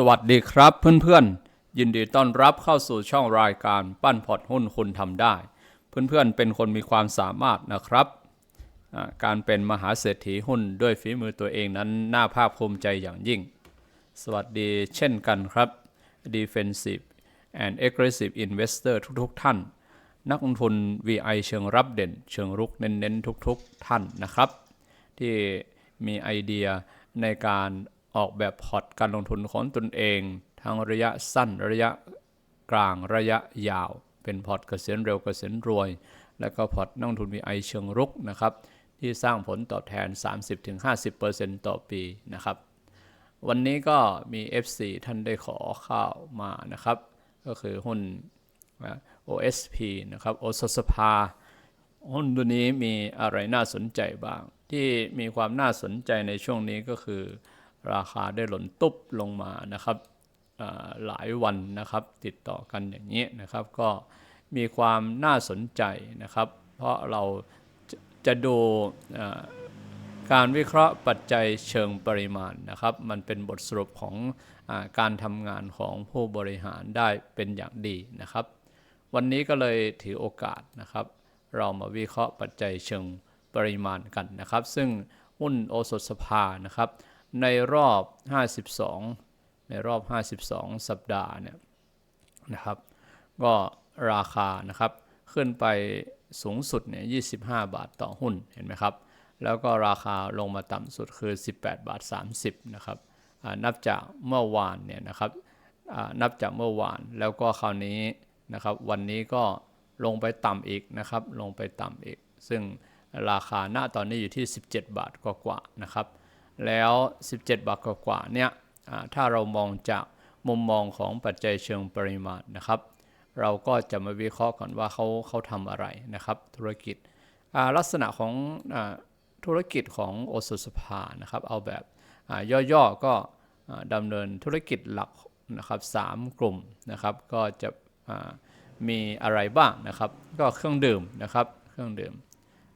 สวัสดีครับเพื่อนๆ ยินดีต้อนรับเข้าสู่ช่องรายการปั้นพอร์ตหุ้นคุณทำได้ เพื่อนๆ เป็นคนมีความสามารถนะครับการเป็นมหาเศรษฐีหุ้นด้วยฝีมือตัวเองนั้นน่าภาคภูมิใจอย่างยิ่ง สวัสดีเช่นกันครับ Defensive and Aggressive Investor ทุกๆ ท่าน นักลงทุน VI เชิงรับเด่น เชิงรุกเน้นๆ ทุกๆ ท่านนะครับ ที่มีไอเดียในการ ออกแบบพอร์ตการลงทุนของตนเอง ทั้งระยะสั้นระยะกลางระยะยาว เป็นพอร์ตเกษียณเร็วเกษียณรวย และก็พอร์ตนักลงทุน VI เชิงรุกนะครับที่สร้างผลตอบแทน 30-50%ต่อปีนะครับ วันนี้ก็มี FC ท่านได้ขอข้าวมานะครับ ก็คือหุ้น OSP นะครับโอสสภาหุ้นตัวนี้มีอะไรน่าสนใจบ้าง ที่มีความน่าสนใจในช่วงนี้ก็คือ ราคาได้หล่นตุ๊บลงมานะครับหลายวันนะครับ ติดต่อกันอย่างนี้นะครับ ก็มีความน่าสนใจนะครับ เพราะเราจะจะดูการวิเคราะห์ปัจจัยเชิงปริมาณนะครับ มันเป็นบทสรุปของอการทำงานของผู้บริหารได้เป็นอย่างดีนะครับ วันนี้ก็เลยถือโอกาสนะครับ เรามาวิเคราะห์ปัจจัยเชิงปริมาณกันนะครับ ซึ่งหุ้นโอสถสภานะครับ ในรอบ 52 ในรอบ 52 สัปดาห์เนี่ยนะครับ ก็ราคานะครับขึ้นไปสูงสุดเนี่ย25 บาทต่อหุ้นเห็นไหมครับ แล้วก็ราคาลงมาต่ำสุดคือ 18 บาท 30 นะครับนับจากเมื่อวานเนี่ยนะครับนับจากเมื่อวานแล้วก็คราวนี้นะครับ วันนี้ก็ลงไปต่ำอีกนะครับ ลงไปต่ำอีก ซึ่งราคาหน้าตอนนี้อยู่ที่ 17 บาทกว่าๆนะครับ แล้ว 17 บาทกว่าเนี่ยถ้าเรามองจากมุมมองของปัจจัยเชิงปริมาณนะครับ เราก็จะมาวิเคราะห์ก่อนว่าเขาเขาทำอะไรนะครับ ธุรกิจลักษณะของอธุรกิจของโอสถสภานะครับ เอาแบบย่อๆก็ดำเนินธุรกิจหลักนะครับสามกลุ่มนะครับ ก็จะมีอะไรบ้างนะครับ ก็เครื่องดื่มนะครับ เครื่องดื่ม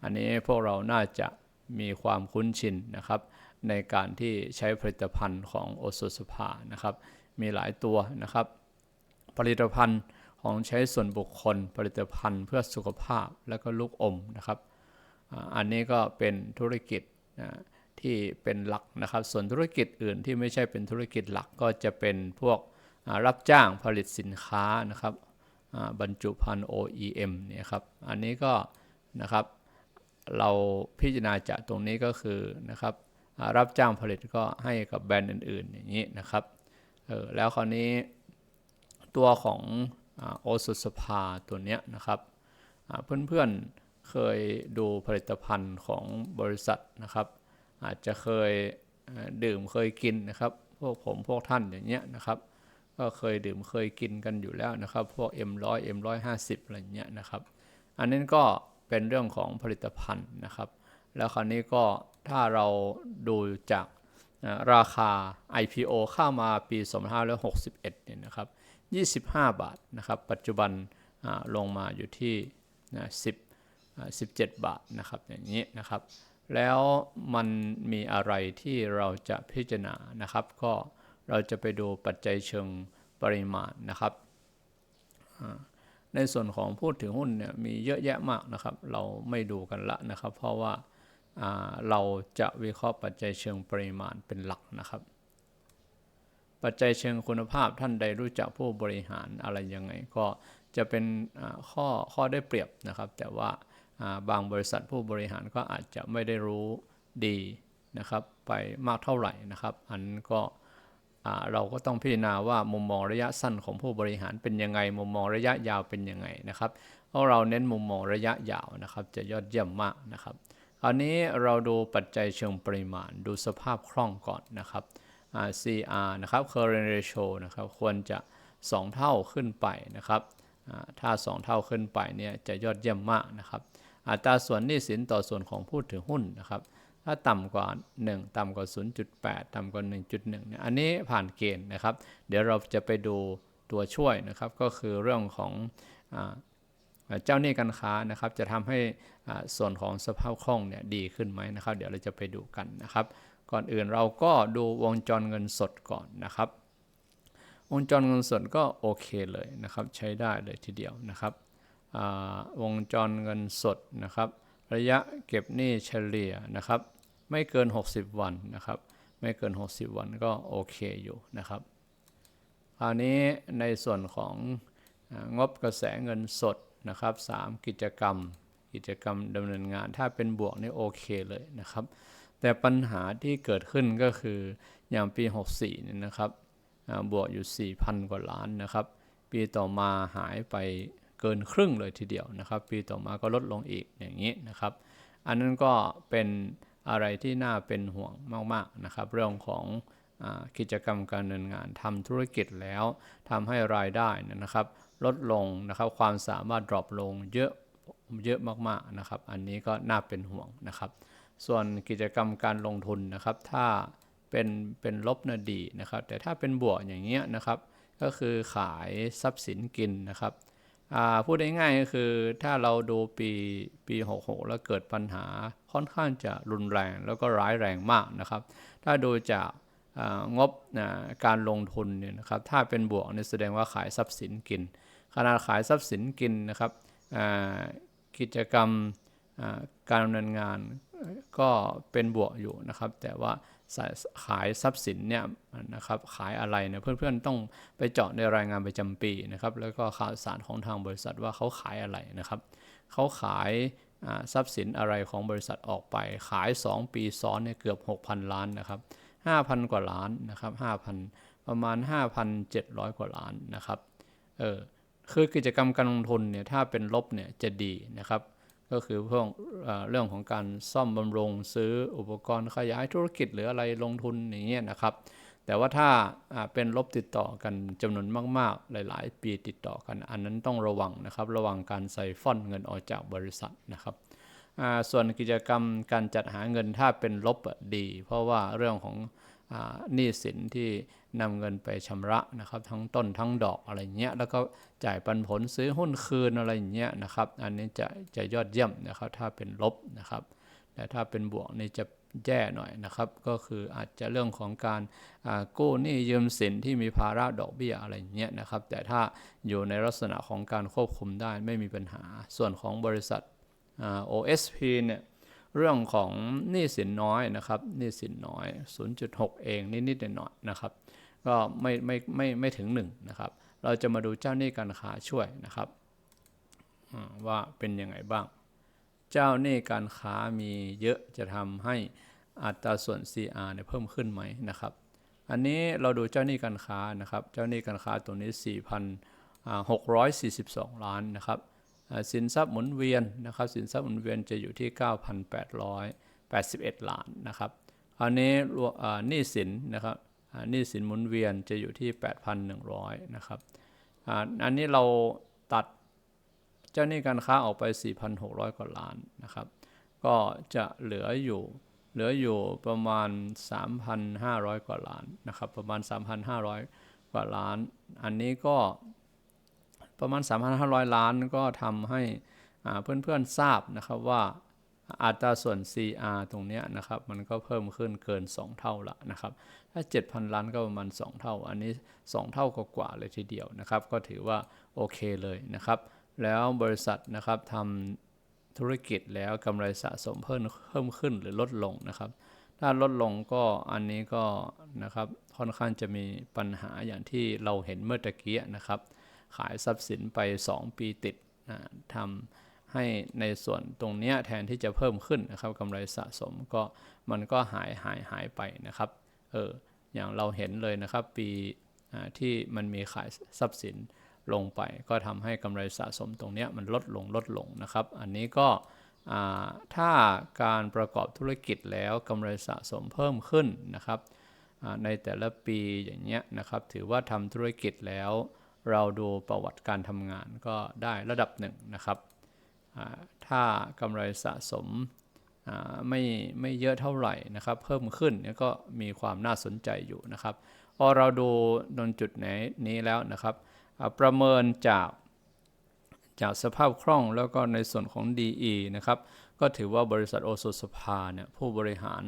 อันนี้พวกเราน่าจะมีความคุ้นชินนะครับ ในการที่ใช้ผลิตภัณฑ์ของโอสถสภานะครับ มีหลายตัวนะครับ ผลิตภัณฑ์ของใช้ส่วนบุคคล ผลิตภัณฑ์เพื่อสุขภาพแล้วก็ลูกอมนะครับ อันนี้ก็เป็นธุรกิจที่เป็นหลักนะครับ ส่วนธุรกิจอื่นที่ไม่ใช่เป็นธุรกิจหลักก็จะเป็นพวกรับจ้างผลิตสินค้านะครับบรรจุภัณฑ์ OEM เนี่ยครับ อันนี้ก็นะครับเราพิจารณาจากตรงนี้ก็คือนะครับ รับจ้างผลิตก็ให้กับแบรนด์อื่น ๆ อย่างนี้นะครับเออแล้วคราวนี้ตัวของโอสุสภาตัวเนี้ยนะครับเพื่อนๆเคยดูผลิตภัณฑ์ของบริษัทนะครับ อาจจะเคยดื่มเคยกินนะครับพวกผมพวกท่านอย่างเงี้ยนะครับ ก็เคยดื่มเคยกินกันอยู่แล้วนะครับ พวก M100 M150 อะไรเงี้ยนะครับ อันนั้นก็เป็นเรื่องของผลิตภัณฑ์นะครับ แล้วคราวนี้ก็ถ้าเราดูจากราคา IPO เข้ามาปี 2561 เนี่ยนะครับ 25 บาทนะครับ ปัจจุบันลงมาอยู่ที่นะ10 17 บาทนะครับ อย่างนี้นะครับ แล้วมันมีอะไรที่เราจะพิจารณานะครับ ก็เราจะไปดูปัจจัยเชิงปริมาณนะครับ ในส่วนของพูดถึงหุ้นเนี่ยมีเยอะแยะมากนะครับ เราไม่ดูกันละนะครับ เพราะว่า เราจะวิเคราะห์ปัจจัยเชิงปริมาณเป็นหลักนะครับ ปัจจัยเชิงคุณภาพท่านใดรู้จักผู้บริหารอะไรยังไง ก็จะเป็นข้อข้อได้เปรียบนะครับ แต่ว่าบางบริษัทผู้บริหารก็อาจจะไม่ได้รู้ดีนะครับไปมากเท่าไหร่นะครับ อันนั้นก็เราก็ต้องพิจารณาว่ามุมมองระยะสั้นของผู้บริหารเป็นยังไง มุมมองระยะยาวเป็นยังไงนะครับเพราะเราเน้นมุมมองระยะยาวนะครับ จะยอดเยี่ยมมากนะครับ คราวนี้เราดูปัจจัยเชิงปริมาณ ดูสภาพคล่องก่อนนะครับ CR นะครับ current ratio นะครับ ควรจะ 2 เท่าขึ้นไปนะครับอ่าถ้า 2 เท่าขึ้นไปเนี่ยจะยอดเยี่ยมมากนะครับ อัตราส่วนหนี้สินต่อส่วนของผู้ถือหุ้นนะครับ ถ้าต่ำกว่า 1 ต่ำกว่า 0.8 ต่ำกว่า 1.1เนี่ยอันนี้ผ่านเกณฑ์นะครับ เดี๋ยวเราจะไปดูตัวช่วยนะครับ ก็คือเรื่องของ เจ้าหนี้การค้านะครับจะทำให้ส่วนของสภาพคล่องเนี่ยดีขึ้นไหมนะครับ เดี๋ยวเราจะไปดูกันนะครับ ก่อนอื่นเราก็ดูวงจรเงินสดก่อนนะครับ วงจรเงินสดก็โอเคเลยนะครับ ใช้ได้เลยทีเดียวนะครับวงจรเงินสดนะครับ ระยะเก็บหนี้เฉลี่ยนะครับ ไม่เกิน 60 วันนะครับ ไม่เกิน 60 วันก็โอเคอยู่นะครับคราวนี้ในส่วนของงบกระแสเงินสด นะครับ 3 กิจกรรม กิจกรรมดำเนินงาน ถ้าเป็นบวกนี่โอเคเลยนะครับ แต่ปัญหาที่เกิดขึ้นก็คืออย่างปี 64เนี่ยนะครับบวกอยู่ 4,000 กว่าล้านนะครับ ปีต่อมาหายไปเกินครึ่งเลยทีเดียวนะครับ ปีต่อมาก็ลดลงอีกอย่างนี้นะครับ อันนั้นก็เป็นอะไรที่น่าเป็นห่วงมากๆนะครับ เรื่องของอกิจกรรมการดำเนินงานทำธุรกิจแล้วทำให้รายได้นะครับ ลดลงนะครับ ความสามารถดรอปลงเยอะเยอะมากๆนะครับ อันนี้ก็น่าเป็นห่วงนะครับ ส่วนกิจกรรมการลงทุนนะครับ ถ้าเป็นเป็นลบนะดีนะครับ แต่ถ้าเป็นบวกอย่างเงี้ยนะครับ ก็คือขายทรัพย์สินกินนะครับอ่าพูดง่ายก็คือถ้าเราดูปีปี 66 แล้วเกิดปัญหาค่อนข้างจะรุนแรงแล้วก็ร้ายแรงมากนะครับ ถ้าดูจากงบการลงทุนเนี่ยนะครับ ถ้าเป็นบวกเนี่ยแสดงว่าขายทรัพย์สินกิน ขนาดขายทรัพย์สินกินนะครับกิจกรรมการดำเนินงานก็เป็นบวกอยู่นะครับ แต่ว่าขายทรัพย์สินเนี่ยนะครับขายอะไรเนี่ยเพื่อนๆต้องไปเจาะในรายงานประจำปีนะครับ แล้วก็ข่าวสารของทางบริษัทว่าเขาขายอะไรนะครับเขาขายทรัพย์สินอะไรของบริษัทออกไป ขาย 2 ปีซ้อนเนี่ยเกือบ 6,000 ล้านนะครับ5,000 กว่าล้านนะครับ5,000 ประมาณ 5,700 กว่าล้านนะครับเออ คือกิจกรรมการลงทุนเนี่ยถ้าเป็นลบเนี่ยจะดีนะครับ ก็คือพวกเอ่อเรื่องของการซ่อมบำรุงซื้ออุปกรณ์ขยายธุรกิจหรืออะไรลงทุนอย่างเงี้ยนะครับ แต่ว่าถ้าเป็นลบติดต่อกันจำนวนมากๆ หลาย ๆ ปีติดต่อกัน อันนั้นต้องระวังนะครับ ระวังการใส่ฟ่อนเงินออกจากบริษัทนะครับส่วนกิจกรรมการจัดหาเงินถ้าเป็นลบดี เพราะว่าเรื่องของ หนี้สินที่นำเงินไปชำระนะครับทั้งต้นทั้งดอกอะไรเงี้ยแล้วก็จ่ายปันผลซื้อหุ้นคืนอะไรเงี้ยนะครับอันนี้จะจะยอดเยี่ยมนะครับถ้าเป็นลบนะครับแต่ถ้าเป็นบวกนี่จะแย่หน่อยนะครับ ก็คืออาจจะเรื่องของการกู้หนี้ยืมสินที่มีภาระดอกเบี้ยอะไรเงี้ยนะครับ แต่ถ้าอยู่ในลักษณะของการควบคุมได้ไม่มีปัญหาส่วนของบริษัทอ่า OSP เนี่ย เรื่องของหนี้สินน้อยนะครับหนี้สินน้อย 0.6 เองนิดๆหน่อยๆนะครับ ก็ไม่ไม่ไม่ไม่ถึง1นะครับเราจะมาดูเจ้าหนี้การค้าช่วยนะครับว่าเป็นยังไงบ้าง เจ้าหนี้การค้ามีเยอะจะทำให้อัตราส่วน CR เนี่ยเพิ่มขึ้นไหมนะครับ อันนี้เราดูเจ้าหนี้การค้านะครับ เจ้าหนี้การค้าตัวนี้ 4,642 ล้านนะครับ สินทรัพย์หมุนเวียนนะครับสินทรัพย์หมุนเวียนจะอยู่ที่ 9,881 ล้านนะครับอันนี้หนี้สินนะครับหนี้สินหมุนเวียนจะอยู่ที่ 8,100 นะครับอันนี้เราตัดเจ้าหนี้การค้าออกไป 4,600 กว่าล้านนะครับ ก็จะเหลืออยู่เหลืออยู่ประมาณ 3,500 กว่าล้านนะครับ ประมาณ 3,500 กว่าล้าน อันนี้ก็ ประมาณ 3,500 ล้านก็ทำให้เพื่อนๆทราบนะครับว่าอัตราส่วน CR ตรงนี้นะครับมันก็เพิ่มขึ้นเกิน 2 เท่าละนะครับถ้า 7,000 ล้านก็ประมาณ 2 เท่า อันนี้ 2 เท่ากว่าเลยทีเดียวนะครับก็ถือว่าโอเคเลยนะครับ แล้วบริษัทนะครับทำธุรกิจแล้วกำไรสะสมเพิ่มเพิ่มขึ้นหรือลดลงนะครับ ถ้าลดลงก็อันนี้ก็นะครับค่อนข้างจะมีปัญหาอย่างที่เราเห็นเมื่อตะกี้นะครับ ขายทรัพย์สินไป 2 ปีติดนะทำให้ในส่วนตรงนี้แทนที่จะเพิ่มขึ้นนะครับกำไรสะสมก็มันก็หายหายหายไปนะครับเอออย่างเราเห็นเลยนะครับปีที่มันมีขายทรัพย์สินลงไปก็ทำให้กำไรสะสมตรงนี้มันลดลงลดลงนะครับ อันนี้ก็ถ้าการประกอบธุรกิจแล้วกำไรสะสมเพิ่มขึ้นนะครับในแต่ละปีอย่างเงี้ยนะครับถือว่าทำธุรกิจแล้ว เราดูประวัติการทำงานก็ได้ระดับหนึ่งนะครับ ถ้ากำไรสะสมไม่ไม่เยอะเท่าไหร่นะครับ เพิ่มขึ้นก็มีความน่าสนใจอยู่นะครับ พอเราดูตรงจุดไหนนี้แล้วนะครับ ประเมินจากจากสภาพคล่องแล้วก็ในส่วนของ DE นะครับ ก็ถือว่าบริษัทโอโซสภาเนี่ยผู้บริหาร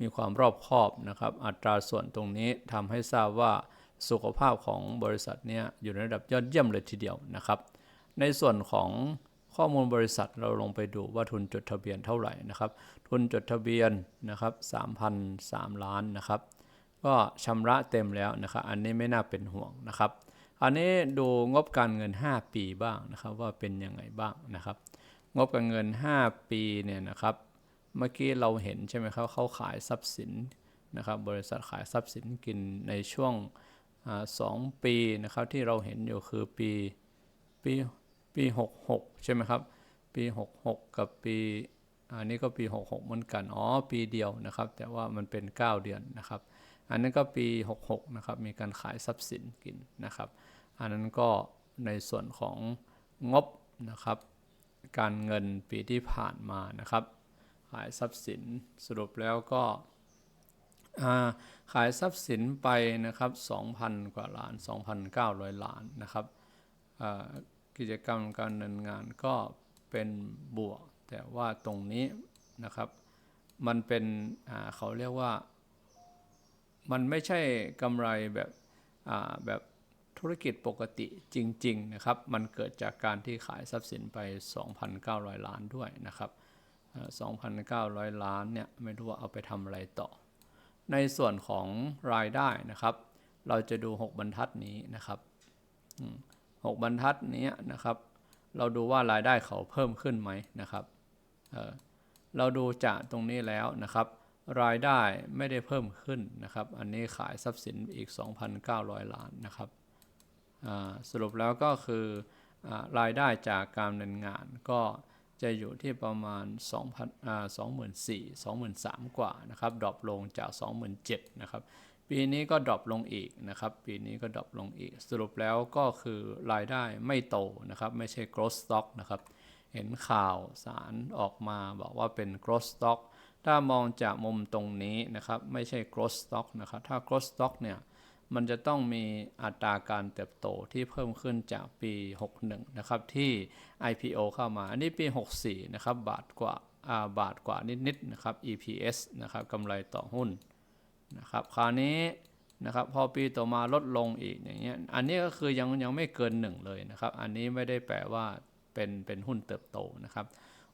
มีความรอบคอบนะครับ อัตราส่วนตรงนี้ทำให้ทราบว่า สุขภาพของบริษัทเนี่ยอยู่ในระดับยอดเยี่ยมเลยทีเดียวนะครับ ในส่วนของข้อมูลบริษัทเราลงไปดูว่าทุนจดทะเบียนเท่าไหร่นะครับ ทุนจดทะเบียนนะครับ3,003 ล้านนะครับ ก็ชำระเต็มแล้วนะครับ อันนี้ไม่น่าเป็นห่วงนะครับ อันนี้ดูงบการเงิน 5 ปีบ้างนะครับ ว่าเป็นยังไงบ้างนะครับ งบการเงิน 5 ปีเนี่ยนะครับ เมื่อกี้เราเห็นใช่ไหมครับเขาขายทรัพย์สินนะครับ บริษัทขายทรัพย์สินกินในช่วง สองปีนะครับที่เราเห็นอยู่คือปีปีปี66ใช่ไหมครับ ปี66กับปีอันนี้ก็ปี66เหมือนกันอ๋อปีเดียวนะครับ แต่ว่ามันเป็น9เดือนนะครับ อันนั้นก็ปี66นะครับมีการขายทรัพย์สินกินนะครับ อันนั้นก็ในส่วนของงบนะครับ การเงินปีที่ผ่านมานะครับ ขายทรัพย์สินสรุปแล้วก็ ขายทรัพย์สินไปนะครับ 2,000 กว่าล้าน 2,900 ล้านนะครับกิจกรรมการดำเนินงานก็เป็นบวก แต่ว่าตรงนี้นะครับ มันเป็นเขาเรียกว่า มันไม่ใช่กำไรแบบแบบธุรกิจปกติจริง ๆ นะครับ มันเกิดจากการที่ขายทรัพย์สินไป 2,900 ล้านด้วยนะครับ 2,900 ล้านเนี่ย ไม่รู้ว่าเอาไปทำอะไรต่อ ในส่วนของรายได้นะครับ เราจะดู 6 บรรทัดนี้นะครับ6บรรทัดนี้นะครับ เราดูว่ารายได้เขาเพิ่มขึ้นไหมนะครับเเราดูจากตรงนี้แล้วนะครับ รายได้ไม่ได้เพิ่มขึ้นนะครับ อันนี้ขายทรัพย์สินอีก 2,900 ล้านนะครับสรุปแล้วก็คืออรายได้จากการดำเนินงานก็ จะอยู่ที่ประมาณ 2,000อ่า24,000 23,000 กว่านะครับดรอปลงจาก 27,000นะครับปีนี้ก็ดรอปลงอีกนะครับ ปีนี้ก็ดรอปลงอีก สรุปแล้วก็คือรายได้ไม่โตนะครับ ไม่ใช่ growth stock นะครับ เห็นข่าวสารออกมาบอกว่าเป็น growth stock ถ้ามองจากมุมตรงนี้นะครับ ไม่ใช่ growth stock นะครับ ถ้า growth stock เนี่ย มันจะต้องมีอัตราการเติบโตที่เพิ่มขึ้นจากปี 61 นะครับ ที่ IPO เข้ามา อันนี้ปี 64 นะครับ บาทกว่าบาทกว่านิดๆนะครับ EPS นะครับกำไรต่อหุ้นนะครับคราวนี้นะครับพอปีต่อมาลดลงอีกอย่างเงี้ยอันนี้ก็คือยังยังไม่เกินหนึ่งเลยนะครับ อันนี้ไม่ได้แปลว่าเป็นเป็นหุ้นเติบโตนะครับ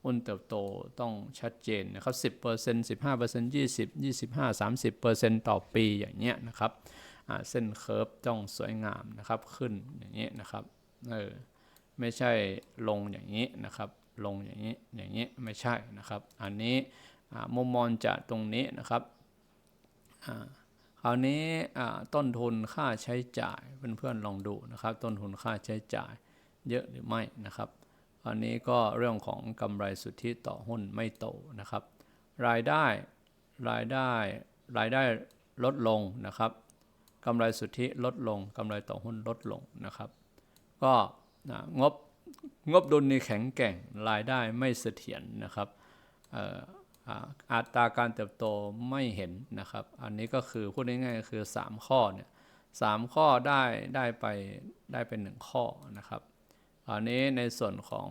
หุ้นเติบโตต้องชัดเจนนะครับ10% 15% 20 25 30%ต่อปีอย่างเงี้ยนะครับ เส้นเคอร์ฟต้องสวยงามนะครับขึ้นอย่างเงี้นะครับเออไม่ใช่ลงอย่างนี้นะครับ ลงอย่างนี้อย่างนี้ไม่ใช่นะครับ อันนี้มุมมองจากตรงนี้นะครับคราวนี้ต้นทุนค่าใช้จ่ายเพื่อนๆลองดูนะครับ ต้นทุนค่าใช้จ่ายเยอะหรือไม่นะครับอันนี้ก็เรื่องของกำไรสุทธิต่อหุ้นไม่โตนะครับ รายได้รายได้รายได้ลดลงนะครับ กำไรสุทธิลดลงกำไรต่อหุ้นลดลงนะครับ ก็งบงบดุลนี่แข็งแกร่งรายได้ไม่เสถียรนะครับอัตราการเติบโตไม่เห็นนะครับ อันนี้ก็คือพูดง่ายๆคือ 3 ข้อเนี่ยสข้อได้ได้ไปได้เป็น1ข้อนะครับอันนี้ในส่วนของ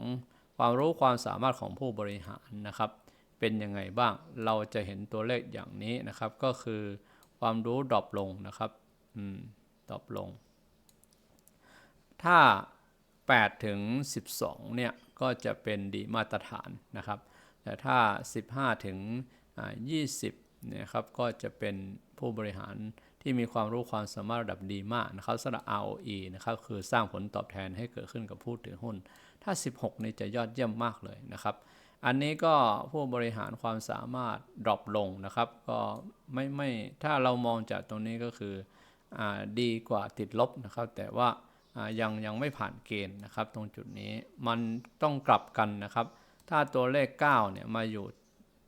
ความรู้ความสามารถของผู้บริหารนะครับ เป็นยังไงบ้างเราจะเห็นตัวเลขอย่างนี้นะครับ ก็คือความรู้ดรอปลงนะครับ อืมดรอปลง ถ้า 8 ถึง 12 เนี่ย ก็จะเป็นดีมาตรฐานนะครับ แต่ถ้า 15 ถึง 20เนี่ยครับ ก็จะเป็นผู้บริหารที่มีความรู้ความสามารถระดับดีมากนะครับสำหรับ ROE นะครับ คือสร้างผลตอบแทนให้เกิดขึ้นกับผู้ถือหุ้น ถ้า 16 นี่จะยอดเยี่ยมมากเลยนะครับอันนี้ก็ผู้บริหารความสามารถดรอปลงนะครับ ก็ไม่ไม่ถ้าเรามองจากตรงนี้ก็คือ ดีกว่าติดลบนะครับ แต่ว่ายังยังไม่ผ่านเกณฑ์นะครับ ตรงจุดนี้มันต้องกลับกันนะครับ ถ้าตัวเลข 9 เนี่ยมาอยู่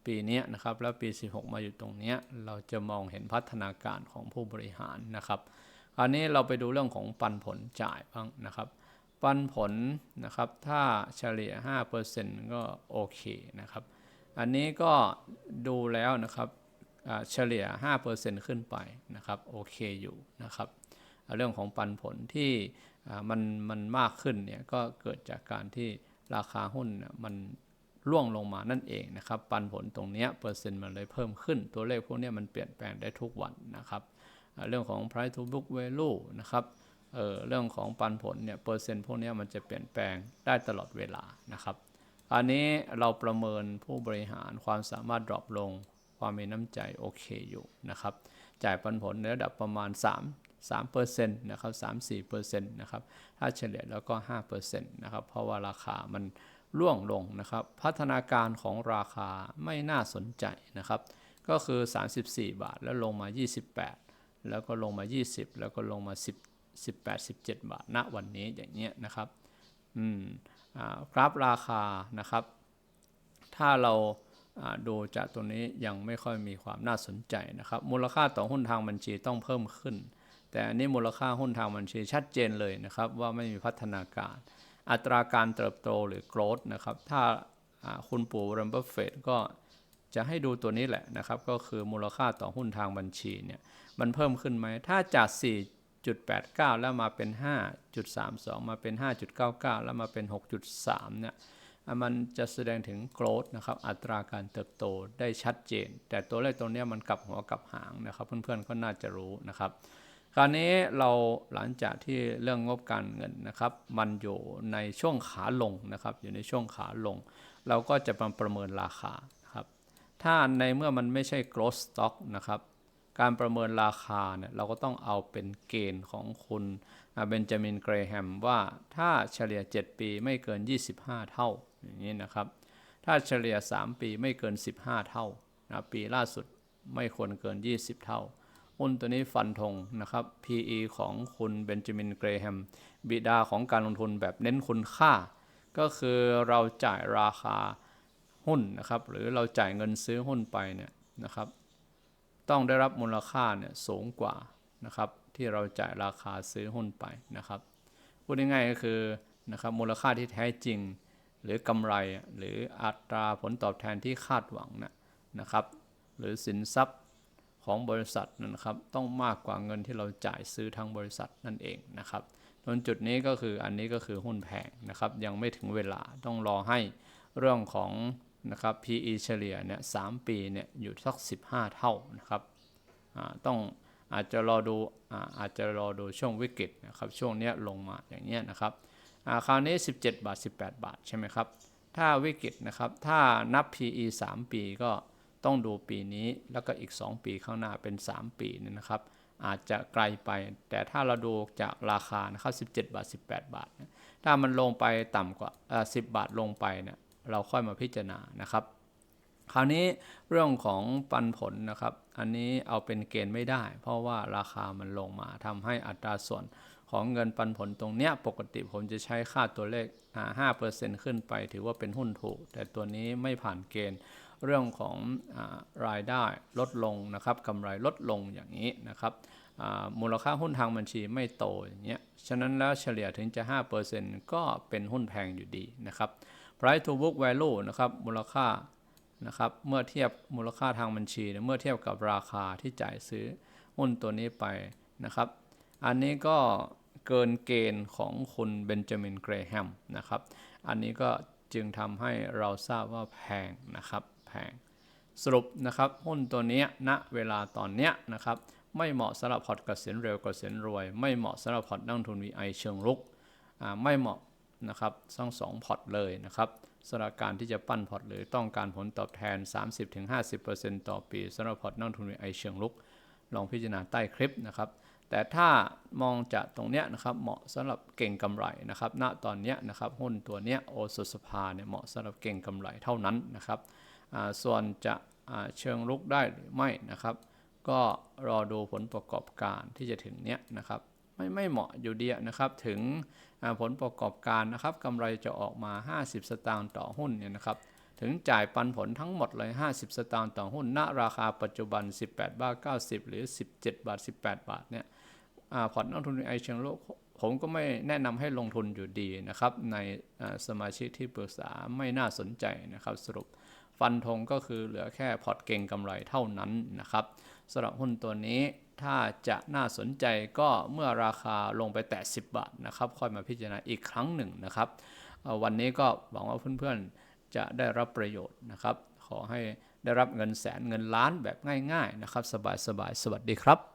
ปีนี้นะครับ แล้วปี 16 มาอยู่ตรงนี้เราจะมองเห็นพัฒนาการของผู้บริหารนะครับคราวนี้เราไปดูเรื่องของปันผลจ่ายบ้างนะครับ ปันผลนะครับถ้าเฉลี่ย 5%ก็โอเคนะครับ อันนี้ก็ดูแล้วนะครับ เฉลี่ย 5%ขึ้นไปนะครับโอเคอยู่นะครับเรื่องของปันผลที่มันมันมากขึ้นเนี่ยก็เกิดจากการที่ราคาหุ้นมันร่วงลงมานั่นเองนะครับ ปันผลตรงนี้เปอร์เซ็นต์มันเลยเพิ่มขึ้น ตัวเลขพวกนี้มันเปลี่ยนแปลงได้ทุกวันนะครับเรื่องของ price to book value นะครับเอ่อเรื่องของปันผลเนี่ยเปอร์เซ็นต์พวกนี้มันจะเปลี่ยนแปลงได้ตลอดเวลานะครับอันนี้เราประเมินผู้บริหารความสามารถดรอปลง ความมีน้ำใจโอเคอยู่นะครับจ่ายปันผลในระดับประมาณ 3 3%นะครับ3 4%นะครับถ้าเฉลี่ยแล้วก็ 5%นะครับเพราะว่าราคามันร่วงลงนะครับพัฒนาการของราคาไม่น่าสนใจนะครับก็คือ 34 บาทแล้วลงมา 28 แล้วก็ลงมา 20 แล้วก็ลงมา 10 18 17 บาทณวันนี้อย่างเงี้ยนะครับอืมอ่ากราฟราคานะครับ ถ้าเรา ดูจากตัวนี้ยังไม่ค่อยมีความน่าสนใจนะครับ มูลค่าต่อหุ้นทางบัญชีต้องเพิ่มขึ้น แต่อันนี้มูลค่าหุ้นทางบัญชีชัดเจนเลยนะครับ ว่าไม่มีพัฒนาการ อัตราการเติบโตหรือ growth นะครับ ถ้าคุณปู่วอร์เรนบัฟเฟตก็จะให้ดูตัวนี้แหละนะครับ ก็คือมูลค่าต่อหุ้นทางบัญชีเนี่ยมันเพิ่มขึ้นไหม ถ้าจาก 4.89 แล้วมาเป็น 5.32 มาเป็น 5.99 แล้วมาเป็น 6.3 เนี่ย มันจะแสดงถึง growth นะครับ อัตราการเติบโตได้ชัดเจน แต่ตัวเลขตรงนี้มันกลับหัวกลับหางนะครับ เพื่อนๆก็น่าจะรู้นะครับ คราวนี้เราหลังจากที่เรื่องงบการเงินนะครับ มันอยู่ในช่วงขาลงนะครับ อยู่ในช่วงขาลง เราก็จะมาประเมินราคาครับ ถ้าในเมื่อมันไม่ใช่ growth stock นะครับการประเมินราคาเนี่ยเราก็ต้องเอาเป็นเกณฑ์ของคุณเบนจามินเกรแฮมว่าถ้าเฉลี่ย 7 ปีไม่เกิน 25 เท่า อย่างนี้นะครับ ถ้าเฉลี่ย 3 ปีไม่เกิน 15 เท่านะปีล่าสุดไม่ควรเกิน 20 เท่าหุ้นตัวนี้ฟันธงนะครับ PE ของคุณเบนจามินเกรแฮมบิดาของการลงทุนแบบเน้นคุณค่า ก็คือเราจ่ายราคาหุ้นนะครับ หรือเราจ่ายเงินซื้อหุ้นไปเนี่ยนะครับ ต้องได้รับมูลค่าเนี่ยสูงกว่านะครับ ที่เราจ่ายราคาซื้อหุ้นไปนะครับพูดง่ายๆก็คือนะครับมูลค่าที่แท้จริง หรือกำไรหรืออัตราผลตอบแทนที่คาดหวังนะนะครับ หรือสินทรัพย์ของบริษัทนะครับ ต้องมากกว่าเงินที่เราจ่ายซื้อทั้งบริษัทนั่นเองนะครับตรงจุดนี้ก็คืออันนี้ก็คือหุ้นแพงนะครับ ยังไม่ถึงเวลาต้องรอให้เรื่องของนะครับ PE เฉลี่ยเนี่ยสามปีเนี่ยอยู่สัก 15 เท่านะครับต้องอาจจะรอดูอาอาจจะรอดูช่วงวิกฤตนะครับช่วงนี้ลงมาอย่างเงี้ยนะครับ คราวนี้ 17 บาท 18 บาท ใช่ไหมครับ ถ้าวิกฤตนะครับ ถ้านับ PE 3 ปีก็ต้องดูปีนี้ แล้วก็อีก 2 ปีข้างหน้าเป็น 3 ปีเนี่ยนะครับ อาจจะไกลไป แต่ถ้าเราดูจากราคานะครับ 17 บาท 18 บาทนี่ยถ้ามันลงไปต่ำกว่าอ่า 10 บาทลงไปเนี่ย เราค่อยมาพิจารณานะครับ คราวนี้เรื่องของปันผลนะครับ อันนี้เอาเป็นเกณฑ์ไม่ได้ เพราะว่าราคามันลงมาทำให้อัตราส่วน ของเงินปันผลตรงเนี้ยปกติผมจะใช้ค่าตัวเลขอ่า5%ขึ้นไป ถือว่าเป็นหุ้นถูก แต่ตัวนี้ไม่ผ่านเกณฑ์เรื่องของอรายได้ลดลงนะครับกำไรลดลงอย่างนี้นะครับมูลค่าหุ้นทางบัญชีไม่โตอย่างเงี้ยฉะนั้นแล้วเฉลี่ยถึงจะ 5%ก็เป็นหุ้นแพงอยู่ดีนะครับ price to book value นะครับมูลค่านะครับเมื่อเทียบมูลค่าทางบัญชี เมื่อเทียบกับราคาที่จ่ายซื้อหุ้นตัวนี้ไปนะครับ อันนี้ก็ เกินเกณฑ์ของคุณเบนจามินเกรแฮมนะครับ อันนี้ก็จึงทำให้เราทราบว่าแพงนะครับแพงสรุปนะครับหุ้นตัวนี้ณเวลาตอนเนี้ยนะครับไม่เหมาะสำหรับพอร์ตเกษียณเร็วเกษียณรวย ไม่เหมาะสำหรับพอร์ตนักลงทุน VI เชิงรุกไม่เหมาะนะครับทั้งสองพอร์ตเลยนะครับสำหรับการที่จะปั้นพอร์ตหรือต้องการผลตอบแทน 30-50%ต่อปีสำหรับพอร์ตนักลงทุน VI เชิงรุก ลองพิจารณาใต้คลิปนะครับ แต่ถ้ามองจากตรงเนี้ยนะครับเหมาะสำหรับเก่งกำไรนะครับณตอนเนี้ยนะครับหุ้นตัวเนี้ยโอสุสภาเนี่ยเหมาะสำหรับเก่งกำไรเท่านั้นนะครับส่วนจะเชิงลุกได้หรือไม่นะครับ ก็รอดูผลประกอบการที่จะถึงเนี้ยนะครับไม่ไม่เหมาะอยู่ดีนะครับถึงผลประกอบการนะครับกำไรจะออกมา 50 สตางค์ต่อหุ้นเนี่ยนะครับถึงจ่ายปันผลทั้งหมดเลย 50 สตางค์ต่อหุ้น ณ ราคาปัจจุบัน 18 บาท 90 หรือ 17 บาท 18 บาทเนี่ย พอร์ตนักทุนไอเชิงโลก ผมก็ไม่แนะนำให้ลงทุนอยู่ดีนะครับ ในสมาชิกที่ปรึกษาไม่น่าสนใจนะครับ สรุปฟันธงก็คือเหลือแค่พอร์ตเก่งกำไรเท่านั้นนะครับสำหรับหุ้นตัวนี้ถ้าจะน่าสนใจก็เมื่อราคาลงไปแตะ10 บาทนะครับ ค่อยมาพิจารณาอีกครั้งหนึ่งนะครับ วันนี้ก็หวังว่าเพื่อนๆจะได้รับประโยชน์นะครับ ขอให้ได้รับเงินแสนเงินล้านแบบง่าย ๆ นะครับ สบายๆสวัสดีครับ